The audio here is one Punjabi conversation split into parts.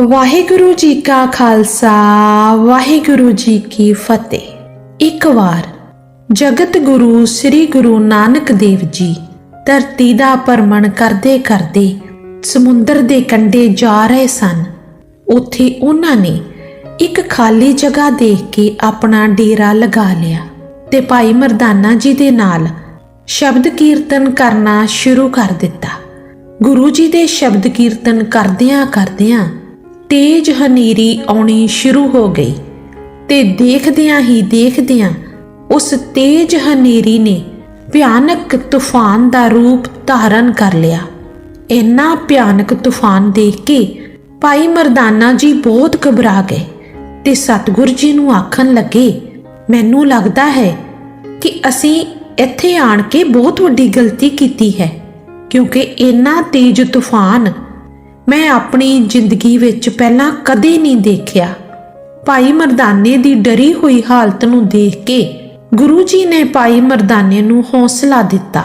ਵਾਹਿਗੁਰੂ ਜੀ ਕਾ ਖਾਲਸਾ, ਵਾਹਿਗੁਰੂ ਜੀ ਕੀ ਫਤਿਹ। ਇੱਕ ਵਾਰ ਜਗਤ ਗੁਰੂ ਸ੍ਰੀ ਗੁਰੂ ਨਾਨਕ ਦੇਵ ਜੀ ਧਰਤੀ ਦਾ ਭਰਮਣ ਕਰਦੇ ਕਰਦੇ ਸਮੁੰਦਰ ਦੇ ਕੰਢੇ ਜਾ ਰਹੇ ਸਨ। ਉੱਥੇ ਉਹਨਾਂ ਨੇ ਇੱਕ ਖਾਲੀ ਜਗ੍ਹਾ ਦੇਖ ਕੇ ਆਪਣਾ ਡੇਰਾ ਲਗਾ ਲਿਆ ਤੇ ਭਾਈ ਮਰਦਾਨਾ ਜੀ ਦੇ ਨਾਲ ਸ਼ਬਦ ਕੀਰਤਨ ਕਰਨਾ ਸ਼ੁਰੂ ਕਰ ਦਿੱਤਾ। ਗੁਰੂ ਜੀ ਦੇ ਸ਼ਬਦ ਕੀਰਤਨ ਕਰਦਿਆਂ ਕਰਦਿਆਂ ਤੇਜ ਹਨੇਰੀ ਆਉਣੀ ਸ਼ੁਰੂ ਹੋ ਗਈ ਤੇ ਦੇਖਦਿਆਂ ਹੀ ਦੇਖਦਿਆਂ ਉਸ ਤੇਜ ਹਨੇਰੀ ਨੇ ਭਿਆਨਕ ਤੂਫਾਨ ਦਾ ਰੂਪ ਧਾਰਨ ਕਰ ਲਿਆ। ਇੰਨਾ ਭਿਆਨਕ ਤੂਫਾਨ ਦੇਖ ਕੇ ਭਾਈ ਮਰਦਾਨਾ ਜੀ ਬਹੁਤ ਘਬਰਾ ਗਏ ਤੇ ਸਤਿਗੁਰੂ ਜੀ ਨੂੰ ਆਖਣ ਲੱਗੇ, ਮੈਨੂੰ ਲੱਗਦਾ ਹੈ ਕਿ ਅਸੀਂ ਇੱਥੇ ਆਣ ਕੇ ਬਹੁਤ ਵੱਡੀ ਗਲਤੀ ਕੀਤੀ ਹੈ, ਕਿਉਂਕਿ ਇੰਨਾ ਤੇਜ਼ ਤੂਫਾਨ ਮੈਂ ਆਪਣੀ ਜ਼ਿੰਦਗੀ ਵਿੱਚ ਪਹਿਲਾਂ ਕਦੇ ਨਹੀਂ ਦੇਖਿਆ। ਭਾਈ ਮਰਦਾਨੇ ਦੀ ਡਰੀ ਹੋਈ ਹਾਲਤ ਨੂੰ ਦੇਖ ਕੇ ਗੁਰੂ ਜੀ ਨੇ ਭਾਈ ਮਰਦਾਨੇ ਨੂੰ ਹੌਸਲਾ ਦਿੱਤਾ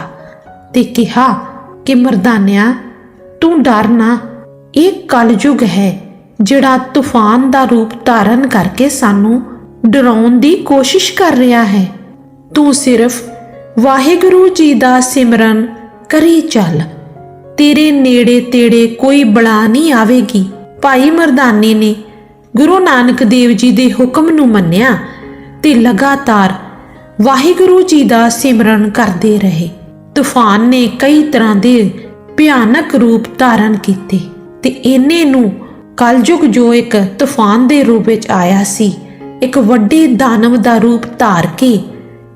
ਤੇ ਕਿਹਾ ਕਿ, ਮਰਦਾਨਿਆ, ਤੂੰ ਡਰ ਨਾ। ਇਹ ਕਲਯੁਗ ਹੈ ਜਿਹੜਾ ਤੂਫਾਨ ਦਾ ਰੂਪ ਧਾਰਨ ਕਰਕੇ ਸਾਨੂੰ ਡਰਾਉਣ ਦੀ ਕੋਸ਼ਿਸ਼ ਕਰ ਰਿਹਾ ਹੈ। ਤੂੰ ਸਿਰਫ ਵਾਹਿਗੁਰੂ ਜੀ ਦਾ ਸਿਮਰਨ ਕਰੀ ਚੱਲ। ਤੇਰੇ ਨੇੜੇ ਤੇੜੇ ਕੋਈ ਬਲਾ ਨਹੀਂ ਆਵੇਗੀ। ਭਾਈ ਮਰਦਾਨੇ ਨੇ ਗੁਰੂ ਨਾਨਕ ਦੇਵ ਜੀ ਦੇ ਹੁਕਮ ਨੂੰ ਮੰਨਿਆ ਤੇ ਲਗਾਤਾਰ ਵਾਹਿਗੁਰੂ ਜੀ ਦਾ ਸਿਮਰਨ ਕਰਦੇ ਰਹੇ। ਤੂਫਾਨ ਨੇ ਕਈ ਤਰ੍ਹਾਂ ਦੇ ਭਿਆਨਕ ਰੂਪ ਧਾਰਨ ਕੀਤੇ ਤੇ ਇਹਨੇ ਨੂੰ ਕਲਯੁਗ ਜੋ ਇੱਕ ਤੂਫਾਨ ਦੇ ਰੂਪ ਵਿੱਚ ਆਇਆ ਸੀ, ਇੱਕ ਵੱਡੇ ਦਾਨਵ ਦਾ ਰੂਪ ਧਾਰ ਕੇ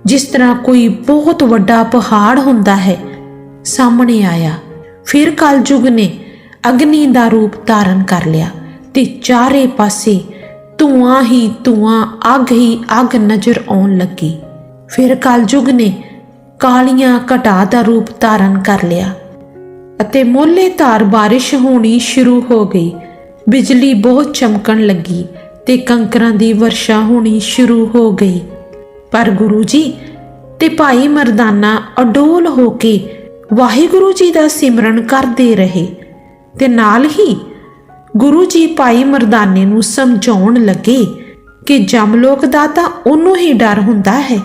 ਜਿਸ ਤਰ੍ਹਾਂ ਕੋਈ ਬਹੁਤ ਵੱਡਾ ਪਹਾੜ ਹੁੰਦਾ ਹੈ, ਸਾਹਮਣੇ ਆਇਆ। ਫਿਰ ਕਲਯੁਗ ਨੇ ਅਗਨੀ ਦਾ ਰੂਪ ਧਾਰਨ ਕਰ ਲਿਆ ਤੇ ਚਾਰੇ ਪਾਸੇ ਧੂਆਂ ਹੀ ਧੂਆਂ, ਅੱਗ ਹੀ ਅੱਗ ਨਜ਼ਰ ਆਉਣ ਲੱਗੀ। ਫਿਰ ਕਲਯੁਗ ਨੇ ਕਾਲੀਆਂ ਘਟਾ ਦਾ ਰੂਪ ਧਾਰਨ ਕਰ ਲਿਆ ਅਤੇ ਮੋਲੇ ਧਾਰ ਬਾਰਿਸ਼ ਹੋਣੀ ਸ਼ੁਰੂ ਹੋ ਗਈ। ਬਿਜਲੀ ਬਹੁਤ ਚਮਕਣ ਲੱਗੀ ਤੇ ਕੰਕਰਾਂ ਦੀ ਵਰਸ਼ਾ ਹੋਣੀ ਸ਼ੁਰੂ ਹੋ ਗਈ। ਪਰ ਗੁਰੂ ਜੀ ਤੇ ਭਾਈ ਮਰਦਾਨਾ ਅਡੋਲ ਹੋ ਕੇ ਵਾਹਿਗੁਰੂ ਜੀ ਦਾ ਸਿਮਰਨ ਕਰਦੇ ਰਹੇ ਤੇ ਨਾਲ ਹੀ ਗੁਰੂ ਜੀ ਭਾਈ ਮਰਦਾਨੇ ਨੂੰ ਸਮਝਾਉਣ ਲੱਗੇ ਕਿ ਜਮਲੋਕ ਦਾ ਤਾਂ ਉਹਨੂੰ ਹੀ ਡਰ ਹੁੰਦਾ ਹੈ,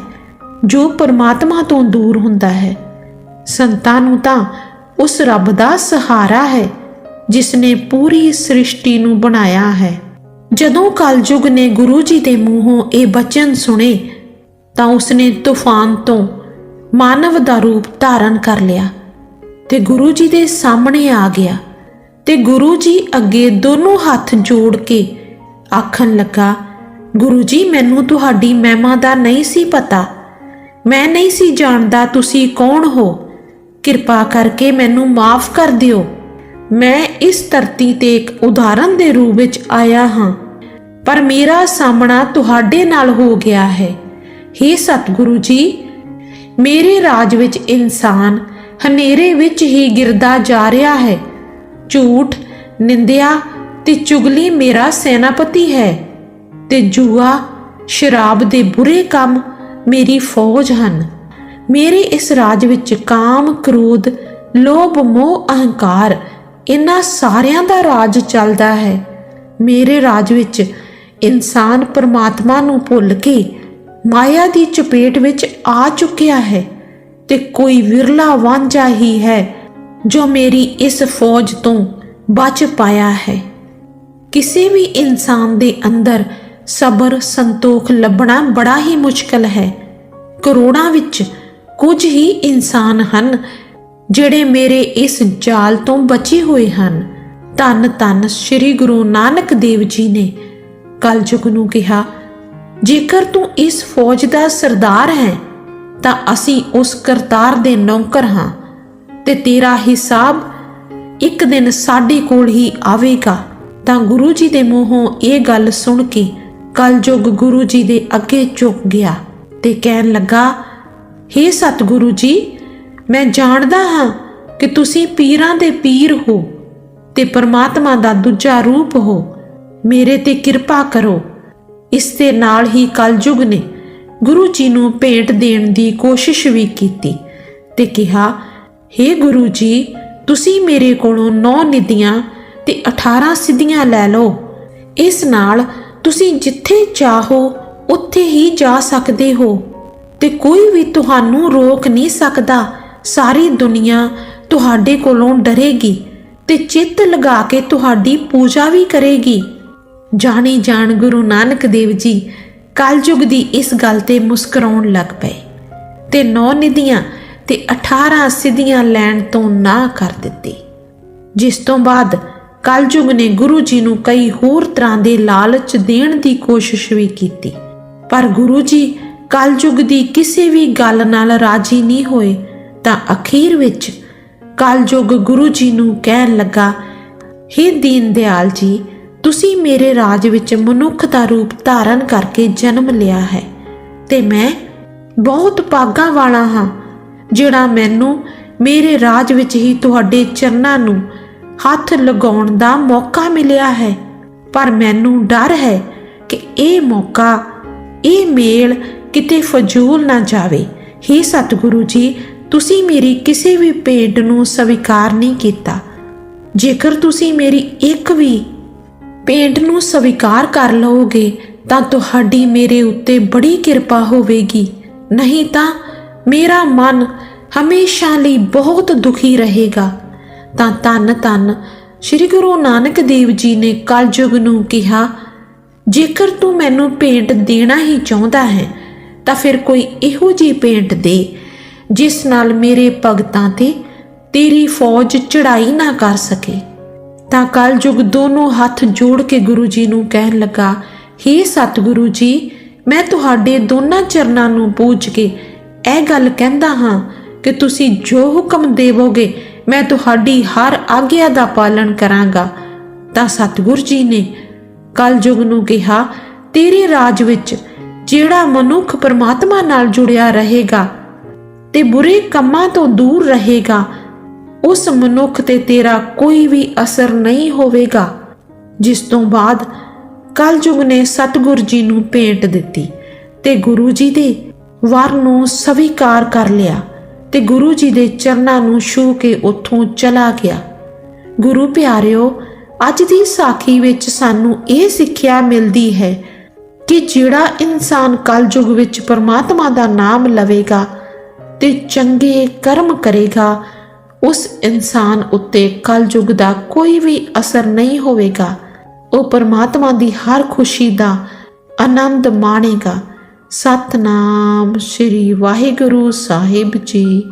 ਜੋ ਪਰਮਾਤਮਾ ਤੋਂ ਦੂਰ ਹੁੰਦਾ ਹੈ। ਸੰਤਾਂ ਨੂੰ ਤਾਂ ਉਸ ਰੱਬ ਦਾ ਸਹਾਰਾ ਹੈ ਜਿਸ ਨੇ ਪੂਰੀ ਸ੍ਰਿਸ਼ਟੀ ਨੂੰ ਬਣਾਇਆ ਹੈ। ਜਦੋਂ ਕਲਯੁਗ ਨੇ ਗੁਰੂ ਜੀ ਦੇ ਮੂੰਹੋਂ ਇਹ ਬਚਨ ਸੁਣੇ, ਤਾਂ ਉਸਨੇ ਤੂਫਾਨ ਤੋਂ ਮਾਨਵ ਦਾ ਰੂਪ ਧਾਰਨ ਕਰ ਲਿਆ ਤੇ ਗੁਰੂ ਜੀ ਦੇ ਸਾਹਮਣੇ ਆ ਗਿਆ ਤੇ ਗੁਰੂ ਜੀ ਅੱਗੇ ਦੋਨੋਂ ਹੱਥ ਜੋੜ ਕੇ ਆਖਣ ਲੱਗਾ, ਗੁਰੂ ਜੀ, ਮੈਨੂੰ ਤੁਹਾਡੀ ਮਹਿਮਾ ਦਾ ਨਹੀਂ ਸੀ ਪਤਾ। ਮੈਂ ਨਹੀਂ ਸੀ ਜਾਣਦਾ ਤੁਸੀਂ ਕੌਣ ਹੋ। ਕਿਰਪਾ ਕਰਕੇ ਮੈਨੂੰ ਮਾਫ ਕਰ ਦਿਓ। ਮੈਂ ਇਸ ਧਰਤੀ ਤੇ ਇੱਕ ਉਦਾਹਰਨ ਦੇ ਰੂਪ ਵਿੱਚ ਆਇਆ ਹਾਂ। ਪਰ ਮੇਰਾ ਸਾਹਮਣਾ ਤੁਹਾਡੇ ਨਾਲ ਹੋ ਗਿਆ ਹੈ। हे ਸਤਿਗੁਰੂ ਜੀ ਮੇਰੇ ਰਾਜ ਵਿੱਚ ਇਨਸਾਨ ਹਨੇਰੇ ਵਿੱਚ ਹੀ ਗਿਰਦਾ ਜਾ ਰਿਹਾ ਹੈ। ਝੂਠ, ਨਿੰਦਿਆ ਤੇ ਚੁਗਲੀ ਮੇਰਾ ਸੈਨਾਪਤੀ ਹੈ ਤੇ ਜੂਆ, ਸ਼ਰਾਬ ਦੇ ਬੁਰੇ ਕੰਮ ਮੇਰੀ ਫੌਜ ਹਨ। ਮੇਰੇ ਇਸ ਰਾਜ ਵਿੱਚ ਕਾਮ, ਕ੍ਰੋਧ, ਲੋਭ, ਮੋਹ, ਅਹੰਕਾਰ ਇਹਨਾਂ ਸਾਰਿਆਂ ਦਾ ਰਾਜ ਚੱਲਦਾ ਹੈ। ਮੇਰੇ ਰਾਜ ਵਿੱਚ ਇਨਸਾਨ ਪਰਮਾਤਮਾ ਨੂੰ ਭੁੱਲ ਕੇ ਮਾਇਆ ਦੀ ਚਪੇਟ ਵਿੱਚ ਆ ਚੁੱਕਿਆ ਹੈ ਤੇ ਕੋਈ ਵਿਰਲਾ ਵਾਂਝਾ ਹੀ ਹੈ ਜੋ ਮੇਰੀ ਇਸ ਫੌਜ ਤੋਂ ਬਚ ਪਾਇਆ ਹੈ। ਕਿਸੇ ਵੀ ਇਨਸਾਨ ਦੇ ਅੰਦਰ ਸਬਰ, ਸੰਤੋਖ ਲੱਭਣਾ ਬੜਾ ਹੀ ਮੁਸ਼ਕਲ ਹੈ। ਕਰੋੜਾਂ ਵਿੱਚ ਕੁਝ ਹੀ ਇਨਸਾਨ ਹਨ ਜਿਹੜੇ ਮੇਰੇ ਇਸ ਜਾਲ ਤੋਂ ਬਚੇ ਹੋਏ ਹਨ। ਧੰਨ ਧੰਨ ਸ੍ਰੀ ਗੁਰੂ ਨਾਨਕ ਦੇਵ ਜੀ ਨੇ ਕਲਯੁਗ ਨੂੰ ਕਿਹਾ ਜੇਕਰ ਤੂੰ ਇਸ ਫੌਜ ਦਾ ਸਰਦਾਰ ਹੈ, ਤਾਂ ਅਸੀਂ ਉਸ ਕਰਤਾਰ ਦੇ ਨੌਕਰ ਹਾਂ ਤੇ ਤੇਰਾ ਹਿਸਾਬ ਇੱਕ ਦਿਨ ਸਾਡੇ ਕੋਲ ਹੀ ਆਵੇਗਾ। ਤਾਂ ਗੁਰੂ ਜੀ ਦੇ ਮੂੰਹੋਂ ਇਹ ਗੱਲ ਸੁਣ ਕੇ ਕਲਯੁਗ ਗੁਰੂ ਜੀ ਦੇ ਅੱਗੇ ਝੁਕ ਗਿਆ ਤੇ ਕਹਿਣ ਲੱਗਾ हे ਸਤਿਗੁਰੂ ਜੀ, ਮੈਂ ਜਾਣਦਾ ਹਾਂ ਕਿ ਤੁਸੀਂ ਪੀਰਾਂ ਦੇ ਪੀਰ ਹੋ ਤੇ ਪਰਮਾਤਮਾ ਦਾ ਦੂਜਾ ਰੂਪ ਹੋ। ਮੇਰੇ ਤੇ ਕਿਰਪਾ ਕਰੋ ਇਸ ਦੇ ਨਾਲ ਹੀ ਕਲਯੁਗ ਨੇ ਗੁਰੂ ਜੀ ਨੂੰ ਭੇਟ ਦੇਣ ਦੀ ਕੋਸ਼ਿਸ਼ ਵੀ ਕੀਤੀ ਤੇ ਕਿਹਾ हे ਗੁਰੂ ਜੀ, ਤੁਸੀਂ ਮੇਰੇ ਕੋਲੋਂ ਨੌ ਨਿਧੀਆਂ ਤੇ 18 ਸਿੱਧੀਆਂ ਲੈ ਲਓ। ਇਸ ਨਾਲ ਤੁਸੀਂ ਜਿੱਥੇ ਚਾਹੋ, ਉੱਥੇ ਹੀ ਜਾ ਸਕਦੇ ਹੋ ਤੇ ਕੋਈ ਵੀ ਤੁਹਾਨੂੰ ਰੋਕ ਨਹੀਂ ਸਕਦਾ। ਸਾਰੀ ਦੁਨੀਆ ਤੁਹਾਡੇ ਕੋਲੋਂ ਡਰੇਗੀ ਤੇ ਚਿੱਤ ਲਗਾ ਕੇ ਤੁਹਾਡੀ ਪੂਜਾ ਵੀ ਕਰੇਗੀ। ਜਾਣੀ ਜਾਣ ਗੁਰੂ ਨਾਨਕ ਦੇਵ ਜੀ ਕਲਯੁਗ ਦੀ ਇਸ ਗੱਲ ਤੇ ਮੁਸਕਰਾਉਣ ਲੱਗ ਪਏ ਤੇ ਨੌ ਨਿਧੀਆਂ ਤੇ 18 ਸਿੱਧੀਆਂ ਲੈਣ ਤੋਂ ਨਾ ਕਰ ਦਿੱਤੀ। ਜਿਸ ਤੋਂ ਬਾਅਦ ਕਲਯੁਗ ਨੇ ਗੁਰੂ ਜੀ ਨੂੰ ਕਈ ਹੋਰ ਤਰ੍ਹਾਂ ਦੇ ਲਾਲਚ ਦੇਣ ਦੀ ਕੋਸ਼ਿਸ਼ ਵੀ ਕੀਤੀ। ਪਰ ਗੁਰੂ ਜੀ ਕਲਯੁਗ ਦੀ ਕਿਸੇ ਵੀ ਗੱਲ ਨਾਲ ਰਾਜੀ ਨਹੀਂ ਹੋਏ ਤਾਂ ਅਖੀਰ ਵਿੱਚ ਕਲਯੁਗ ਗੁਰੂ ਜੀ ਨੂੰ ਕਹਿਣ ਲੱਗਾ, ਹੇ ਦੀਨ ਦਿਆਲ ਜੀ ਤੁਸੀਂ ਮੇਰੇ ਰਾਜ ਵਿੱਚ ਮਨੁੱਖ ਦਾ ਰੂਪ ਧਾਰਨ ਕਰਕੇ ਜਨਮ ਲਿਆ ਹੈ ਤੇ ਮੈਂ ਬਹੁਤ ਭਾਗਾਂ ਵਾਲਾ ਹਾਂ, ਜਿਹੜਾ ਮੈਨੂੰ ਮੇਰੇ ਰਾਜ ਵਿੱਚ ਹੀ ਤੁਹਾਡੇ ਚਰਨਾਂ ਨੂੰ ਹੱਥ ਲਗਾਉਣ ਦਾ ਮੌਕਾ ਮਿਲਿਆ ਹੈ। ਪਰ ਮੈਨੂੰ ਡਰ ਹੈ ਕਿ ਇਹ ਮੌਕਾ, ਇਹ ਮੇਲ ਕਿਤੇ ਫਜ਼ੂਲ ਨਾ ਜਾਵੇ। ਹੇ ਸਤਿਗੁਰੂ ਜੀ, ਤੁਸੀਂ ਮੇਰੀ ਕਿਸੇ ਵੀ ਭੇਡ ਨੂੰ ਸਵੀਕਾਰ ਨਹੀਂ ਕੀਤਾ। ਜੇਕਰ ਤੁਸੀਂ ਮੇਰੀ ਇੱਕ ਵੀ ਭੇਡ ਨੂੰ ਸਵੀਕਾਰ ਕਰ ਲਓਗੇ ਤਾਂ ਤੁਹਾਡੀ ਮੇਰੇ ਉੱਤੇ ਬੜੀ ਕਿਰਪਾ ਹੋਵੇਗੀ। ਨਹੀਂ ਤਾਂ ਮੇਰਾ ਮਨ ਹਮੇਸ਼ਾ ਲਈ ਬਹੁਤ ਦੁਖੀ ਰਹੇਗਾ। ਤਾਂ ਤਨ ਤਨ ਸ੍ਰੀ ਗੁਰੂ ਨਾਨਕ ਦੇਵ ਜੀ ਨੇ ਕਲਯੁਗ ਨੂੰ ਕਿਹਾ, ਜੇਕਰ ਤੂੰ ਮੈਨੂੰ ਭੇਂਟ ਦੇਣਾ ਹੀ ਚਾਹੁੰਦਾ ਹੈ, ਤਾਂ ਫਿਰ ਕੋਈ ਇਹੋ ਜੀ ਭੇਂਟ ਦੇ, ਜਿਸ ਨਾਲ ਮੇਰੇ ਭਗਤਾਂ ਤੇ ਤੇਰੀ ਫੌਜ ਚੜਾਈ ਨਾ ਕਰ ਸਕੇ। ਤਾਂ ਕਲਯੁਗ ਦੋਨੋਂ ਹੱਥ ਜੋੜ ਕੇ ਗੁਰੂ ਜੀ ਨੂੰ ਕਹਿਣ ਲੱਗਾ हे ਸਤਿਗੁਰੂ ਜੀ, ਮੈਂ ਤੁਹਾਡੇ ਦੋਨਾਂ ਚਰਨਾਂ ਨੂੰ ਪੂਜ ਕੇ ਇਹ ਗੱਲ ਕਹਿੰਦਾ ਹਾਂ ਕਿ ਤੁਸੀਂ ਜੋ ਹੁਕਮ ਦੇਵੋਗੇ, ਮੈਂ ਤੁਹਾਡੀ ਹਰ ਆਗਿਆ ਦਾ ਪਾਲਣ ਕਰਾਂਗਾ। ਤਾਂ ਸਤਿਗੁਰ ਜੀ ਨੇ ਕਲਯੁਗ ਨੂੰ ਕਿਹਾ, ਤੇਰੇ ਰਾਜ ਵਿੱਚ ਜਿਹੜਾ ਮਨੁੱਖ ਪਰਮਾਤਮਾ ਨਾਲ ਜੁੜਿਆ ਰਹੇਗਾ ਤੇ ਬੁਰੇ ਕੰਮਾਂ ਤੋਂ ਦੂਰ ਰਹੇਗਾ ਉਸ ਮਨੁੱਖ ਤੇ ਤੇਰਾ ਕੋਈ ਵੀ ਅਸਰ ਨਹੀਂ ਹੋਵੇਗਾ, ਜਿਸ ਤੋਂ ਬਾਅਦ ਕਲਯੁਗ ਨੇ ਸਤਿਗੁਰ ਜੀ ਨੂੰ ਭੇਂਟ ਦਿੱਤੀ ਤੇ ਗੁਰੂ ਜੀ ਦੇ ਵਰ ਨੂੰ ਸਵੀਕਾਰ ਕਰ ਲਿਆ ਤੇ ਗੁਰੂ ਜੀ ਦੇ ਚਰਨਾਂ ਨੂੰ ਛੂ ਕੇ ਉੱਥੋਂ ਚਲਾ ਗਿਆ। ਗੁਰੂ ਪਿਆਰਿਓ, ਅੱਜ ਦੀ ਸਾਖੀ ਵਿੱਚ ਸਾਨੂੰ ਇਹ ਸਿੱਖਿਆ ਮਿਲਦੀ ਹੈ ਕਿ ਜਿਹੜਾ ਇਨਸਾਨ ਕਲਯੁਗ ਵਿੱਚ ਪਰਮਾਤਮਾ ਦਾ ਨਾਮ ਲਵੇਗਾ ਤੇ ਚੰਗੇ ਕਰਮ ਕਰੇਗਾ ਉਸ ਇਨਸਾਨ ਉੱਤੇ ਕਲਯੁਗ ਦਾ ਕੋਈ ਵੀ ਅਸਰ ਨਹੀਂ ਹੋਵੇਗਾ। ਉਹ ਪਰਮਾਤਮਾ ਦੀ ਹਰ ਖੁਸ਼ੀ ਦਾ ਆਨੰਦ ਮਾਣੇਗਾ। ਸਤਨਾਮ ਸ੍ਰੀ ਵਾਹਿਗੁਰੂ ਸਾਹਿਬ ਜੀ।